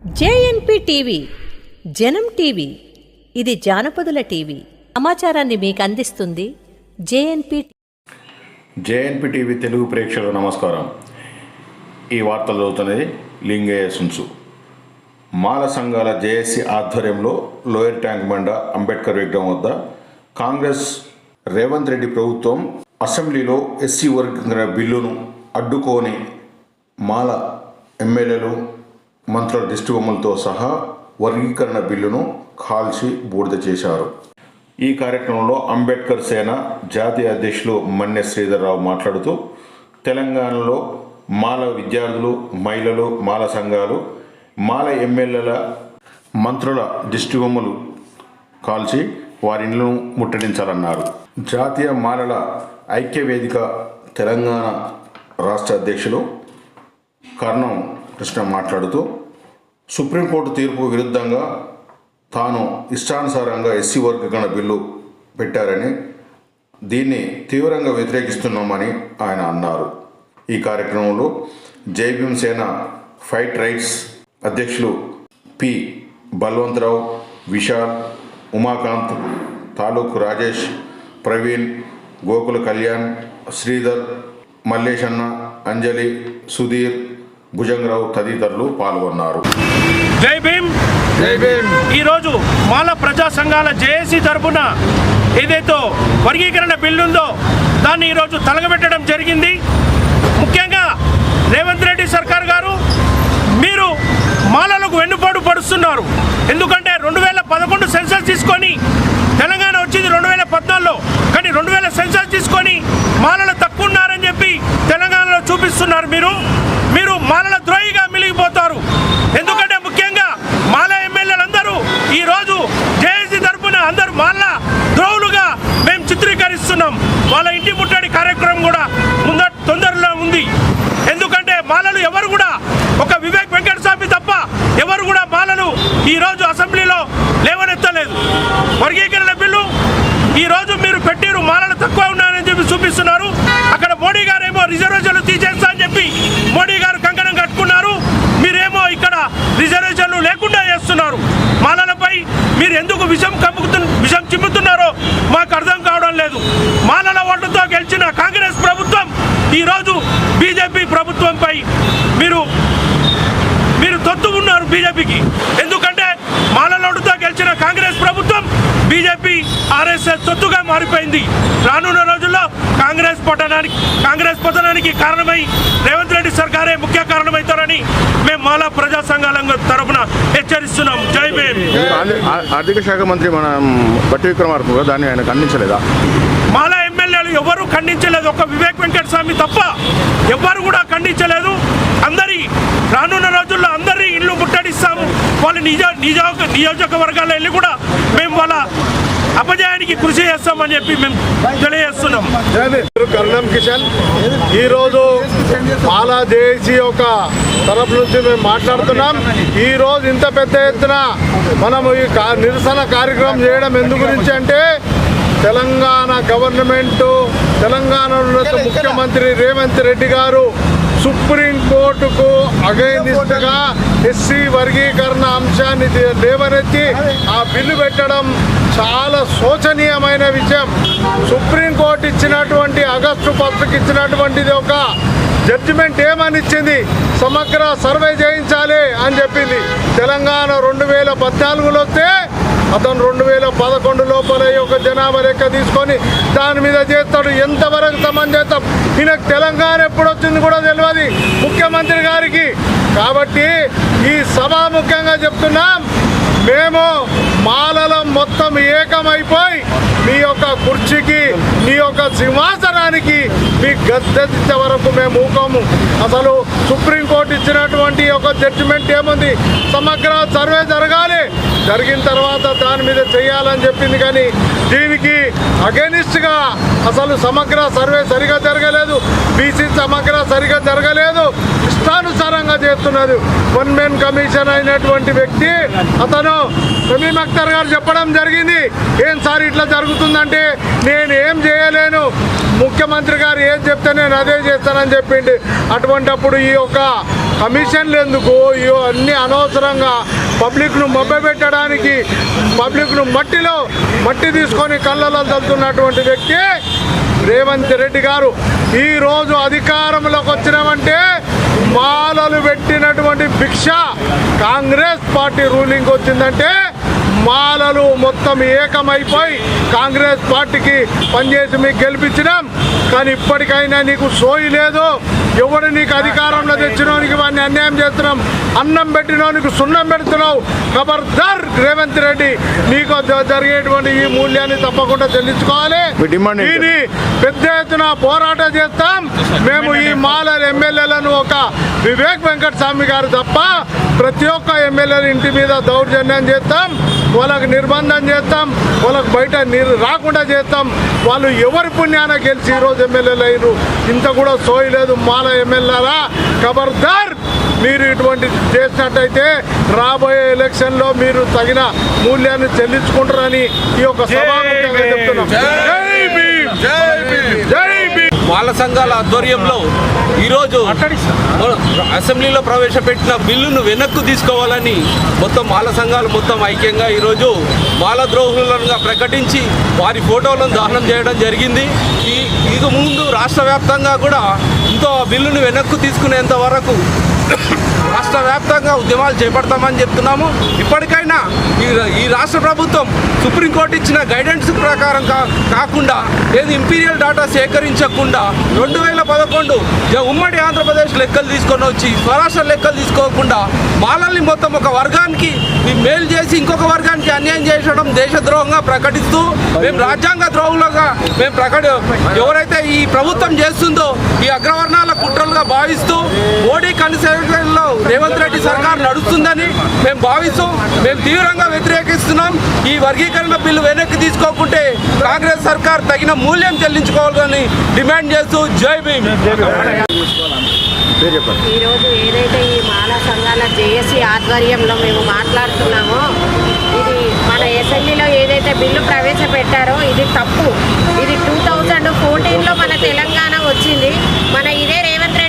JNP TV జనం TV ఇది జానపదుల TV. సమాచారాన్ని మీకు అందిస్తుంది జేఎన్పి జేఎన్పి టీవీ తెలుగు ప్రేక్షకులకు నమస్కారం. ఈ వార్తలు చదువుతున్నది లింగయ్య సున్సు. మాల సంఘాల జేఏసీ ఆధ్వర్యంలో లోయర్ ట్యాంక్ బండ అంబేద్కర్ విగ్రహం వద్ద కాంగ్రెస్ రేవంత్ రెడ్డి ప్రభుత్వం అసెంబ్లీలో ఎస్సీ వర్గ బిల్లును అడ్డుకొని మాల ఎమ్మెల్యేలు మంత్రుల దిష్టిబొమ్మలతో సహా వర్గీకరణ బిల్లును కాల్చి బూడిద చేశారు. ఈ కార్యక్రమంలో అంబేద్కర్ సేన జాతీయ అధ్యక్షులు మన్నె శ్రీధర్రావు మాట్లాడుతూ తెలంగాణలో మాల విద్యార్థులు మహిళలు మాల సంఘాలు మాల ఎమ్మెల్యేల మంత్రుల దిష్టిబొమ్మలు కాల్చి వారిలను ముట్టడించాలన్నారు. జాతీయ మాలల ఐక్య వేదిక తెలంగాణ రాష్ట్ర అధ్యక్షులు కర్ణం కృష్ణ మాట్లాడుతూ సుప్రీంకోర్టు తీర్పు విరుద్ధంగా తాను ఇష్టానుసారంగా ఎస్సీ వర్గీకరణ బిల్లు పెట్టారని దీన్ని తీవ్రంగా వ్యతిరేకిస్తున్నామని ఆయన అన్నారు. ఈ కార్యక్రమంలో జై సేన ఫైట్ రైట్స్ అధ్యక్షులు పి. బల్వంతరావు విశాల్ ఉమాకాంత్ తాలూకు రాజేష్ ప్రవీణ్ గోకుల కళ్యాణ్ శ్రీధర్ మల్లేశన్న అంజలి సుధీర్ భుజంగరావు తదితరులు పాల్గొన్నారు. జై భీమ్! జై భీమ్! ఈరోజు మాల ప్రజా సంఘాల జేఏసీ తరపున ఏదైతే వర్గీకరణ బిల్లు ఉందో దాన్ని ఈరోజు తలగబెట్టడం జరిగింది. ముఖ్యంగా రేవంత్ రెడ్డి సర్కార్ గారు మీరు మాలలకు వెన్నుపాటు పడుస్తున్నారు ఎందుకంటే రెండు వేల పదకొండు సెన్సస్ తీసుకొని తెలంగాణ వచ్చింది రెండు వేల పద్నాలుగులో. కానీ రెండు వేల సెన్సస్ తీసుకొని మాలలు తక్కువ ఉన్నారని చెప్పి తెలంగాణలో చూపిస్తున్నారు మీరు. మీరు మరణ ద్రోహిగా మిలిగిపోతారు ఎందుకంటే ముఖ్యంగా మాల ఎమ్మెల్యేలందరూ ఈ రోజు జేఏసీ తరపున అందరూ మాల ద్రోహులుగా మేము చిత్రీకరిస్తున్నాం వాళ్ళ ఇంటి ముట్టడి కార్యక్రమం కూడా ముంద తొందరలో ఉంది ఎందుకంటే మాలలు ఎవరు కూడా ఒక వివేక్ వెంకటస్వామి తప్ప ఎవరు కూడా మాలలు ఈ రోజు అసెంబ్లీలో లేవనెత్తలేదు వర్గీకరణ బిల్లు ఈ రోజు మీరు పెట్టిరు మాలలు తక్కువ ఉన్నారని చెప్పి చూపిస్తున్నారు అక్కడ మోడీ గారేమో రిజర్వేషన్లు తీసేస్తా అని చెప్పి మోడీ గారు కంకణం కట్టుకున్నారు మీరేమో ఇక్కడ రిజర్వేషన్లు లేకుండా చేస్తున్నారు మాలలపై మీరు ఎందుకు విషం కమ్ముకుతు విషం చిమ్ముతున్నారో మాకు అర్థం కావడం లేదు. మాలల ఓట్లతో గెలిచిన కాంగ్రెస్ ప్రభుత్వం ఈరోజు బీజేపీ ప్రభుత్వంపై మీరు మీరు తొత్తు ఉన్నారు బీజేపీకి ఎందుకంటే మాలలోడుతో గెలిచిన కాంగ్రెస్ ప్రభుత్వం బీజేపీ ఆర్ఎస్ఎస్ తొత్తుగా మారిపోయింది. రానున్న రోజుల్లో కాంగ్రెస్ పతనానికి కాంగ్రెస్ పతనానికి కారణమై రేవంత్ రెడ్డి సర్కారే ముఖ్య కారణమవుతారని మేము మాలా ప్రజా సంఘాల తరపున హెచ్చరిస్తున్నాం. జై భీమ్. ఆర్థిక శాఖ మంత్రి మన బట్టి విక్రమార్క దాన్ని ఆయన ఖండించలేదా? మాలా ఎమ్మెల్యేలు ఎవరు ఖండించలేదు. ఒక వివేక్ వెంకట స్వామి తప్ప ఎవ్వరు కూడా ఖండించలేదు. అందరి రానున్న రోజుల్లో అందరి ఇల్లు ముట్టడిస్తాము. వాళ్ళ నిజ నియోజక నియోజకవర్గాల్లో వెళ్ళి కూడా మేము వాళ్ళ అపజయానికి కృషి చేస్తామని చెప్పి మేము తెలియజేస్తున్నాం. కర్ణం కిషన్ ఈరోజు మాలా జేఏసీ యొక్క తరపు నుంచి మేము మాట్లాడుతున్నాం. ఈ రోజు ఇంత పెద్ద ఎత్తున మనము ఈ కా- నిరసన కార్యక్రమం చేయడం ఎందు గురించి అంటే తెలంగాణ గవర్నమెంట్ తెలంగాణలో ఉన్న ముఖ్యమంత్రి రేవంత్ రెడ్డి గారు సుప్రీంకోర్టుకు అగైనిస్ట్గా ఎస్సీ వర్గీకరణ అంశాన్ని దే- లేవనెత్తి ఆ బిల్లు పెట్టడం చాలా శోచనీయమైన విషయం. సుప్రీంకోర్టు ఇచ్చినటువంటి ఆగస్టు పత్రిక ఇచ్చినటువంటిది ఒక జడ్జిమెంట్ ఏమని ఇచ్చింది సమగ్ర సర్వే చేయించాలి అని చెప్పింది. తెలంగాణ రెండు వేల పద్నాలుగులో వస్తే అతను రెండు వేల పదకొండు లోపల ఒక జనాభా లెక్క తీసుకొని దాని మీద చేస్తాడు. ఎంతవరకు తమని చేస్తాం? ఈయనకు తెలంగాణ ఎప్పుడు వచ్చింది కూడా తెలియదు ముఖ్యమంత్రి గారికి. కాబట్టి ఈ సభాముఖ్యంగా చెప్తున్నాం. మేము మాలలం మొత్తం ఏకమైపోయి మీ యొక్క కుర్చీకి మీ యొక్క సింహాసనానికి మీ గద్దెదిచ్చే వరకు మేము ఊకాము. అసలు సుప్రీంకోర్టు ఇచ్చినటువంటి ఒక జడ్జిమెంట్ ఏముంది? సమగ్ర సర్వే జరగాలి. జరిగిన తర్వాత దాని మీద చేయాలని చెప్పింది కానీ దీనికి అగెనిస్ట్గా అసలు సమగ్ర సర్వే సరిగా జరగలేదు. బీసీ సమగ్ర సరిగా జరగలేదు. ఇష్టానుసారంగా చేస్తున్నది. వన్ మెన్ కమిషన్ అయినటువంటి వ్యక్తి అతను సమీమ్ అఖ్తర్ గారు చెప్పడం జరిగింది. ఏం సార్ ఇట్లా జరుగుతుందంటే నేను ఏం చేయలేను. ముఖ్యమంత్రి గారు ఏం చెప్తే నేను అదే చేస్తానని చెప్పింది అటువంటప్పుడు ఈ యొక్క కమిషన్లు ఎందుకు? ఇవి అన్ని అనవసరంగా పబ్లిక్ను మభ్యపెట్టడానికి పబ్లిక్ను మట్టిలో మట్టి తీసుకొని కళ్ళలో చల్లుతున్నటువంటి వ్యక్తి రేవంత్ రెడ్డి గారు. ఈరోజు అధికారంలోకి వచ్చినామంటే మాలలు పెట్టినటువంటి భిక్ష కాంగ్రెస్ పార్టీ రూలింగ్ వచ్చిందంటే మాలలు మొత్తం ఏకమైపోయి కాంగ్రెస్ పార్టీకి పనిచేసి మీకు గెలిపించినాం. కానీ ఇప్పటికైనా నీకు సోయి లేదు. ఎవడు నీకు అధికారంలో తెచ్చినోనికి వాడిని అన్యాయం చేస్తున్నాం. అన్నం పెట్టినోనికి సున్నం పెడుతున్నావు. ఖబర్దార్ రేవంత్ రెడ్డి నీకు జరిగేటువంటి ఈ మూల్యాన్ని తప్పకుండా చెల్లించుకోవాలి? దీని పెద్ద ఎత్తున పోరాటం చేస్తాం. మేము ఈ మాలల ఎమ్మెల్యేలను ఒక వివేక్ వెంకట స్వామి గారు తప్ప ప్రతి ఒక్క ఎమ్మెల్యేల ఇంటి మీద దౌర్జన్యం చేస్తాం. వాళ్ళకి నిర్బంధం చేస్తాం. వాళ్ళకి బయట నీరు రాకుండా చేస్తాం. వాళ్ళు ఎవరి పుణ్యాన గెలిచి ఈరోజు ఎమ్మెల్యేలు అయ్యారు ఇంత కూడా సోయలేదు మాల ఎమ్మెల్యేలా. ఖబర్దార్ మీరు ఇటువంటి చేసినట్టయితే రాబోయే ఎలక్షన్లో మీరు తగిన మూల్యాన్ని చెల్లించుకుంటారని ఈ యొక్క సభాముఖంగా చెప్తున్నాం. జై భీమ్. జై వాళ్ళ సంఘాల ఆధ్వర్యంలో ఈరోజు అసెంబ్లీలో ప్రవేశపెట్టిన బిల్లును వెనక్కు తీసుకోవాలని మొత్తం మాల సంఘాలు మొత్తం ఐక్యంగా ఈరోజు మాల ద్రోహులుగా ప్రకటించి వారి ఫోటోలను దహనం చేయడం జరిగింది. ఈ ఇక ముందు రాష్ట్ర వ్యాప్తంగా కూడా ఇంతో బిల్లును వెనక్కు తీసుకునేంత వరకు రాష్ట్ర వ్యాప్తంగా ఉద్యమాలు చేపడతామని చెప్తున్నాము. ఇప్పటికైనా ఈ రాష్ట్ర ప్రభుత్వం సుప్రీంకోర్టు ఇచ్చిన గైడెన్స్ ప్రకారం కాకుండా ఏది ఇంపీరియల్ డాటా సేకరించకుండా రెండు వేల పదకొండు ఉమ్మడి ఆంధ్రప్రదేశ్ లెక్కలు తీసుకొని వచ్చి స్వరాష్ట్ర లెక్కలు తీసుకోకుండా మాలల్ని మొత్తం ఒక వర్గానికి ఈ మేలు చేసి ఇంకొక వర్గానికి అన్యాయం చేసడం దేశద్రోహంగా ప్రకటిస్తూ మేము రాజ్యాంగ ద్రోహులుగా మేము ప్రకటి ఎవరైతే ఈ ప్రభుత్వం చేస్తుందో ఈ అగ్రవర్ణాల కుట్రలుగా భావిస్తూ మోడీ కన్సెషన్లో రేవంత్ రెడ్డి సర్కార్ నడుస్తుందని మేము భావిస్తూ మేము తీవ్రంగా వ్యతిరేకిస్తున్నాం. ఈ వర్గీకరణ బిల్లు వెనక్కి తీసుకోకుంటే కాంగ్రెస్ సర్కార్ తగిన మూల్యం చెల్లించుకోవాలని డిమాండ్ చేస్తూ జై భీమ్. ఈరోజు ఏదైతే ఈ మాలా సంఘాల జేఏసీ ఆధ్వర్యంలో మేము మాట్లాడుతున్నామో ఇది మన అసెంబ్లీలో ఏదైతే బిల్లు ప్రవేశపెట్టారో ఇది తప్పు. ఇది టూ థౌజండ్ ఫోర్టీన్లో మన తెలంగాణ వచ్చింది. మన ఇదే రేవంత్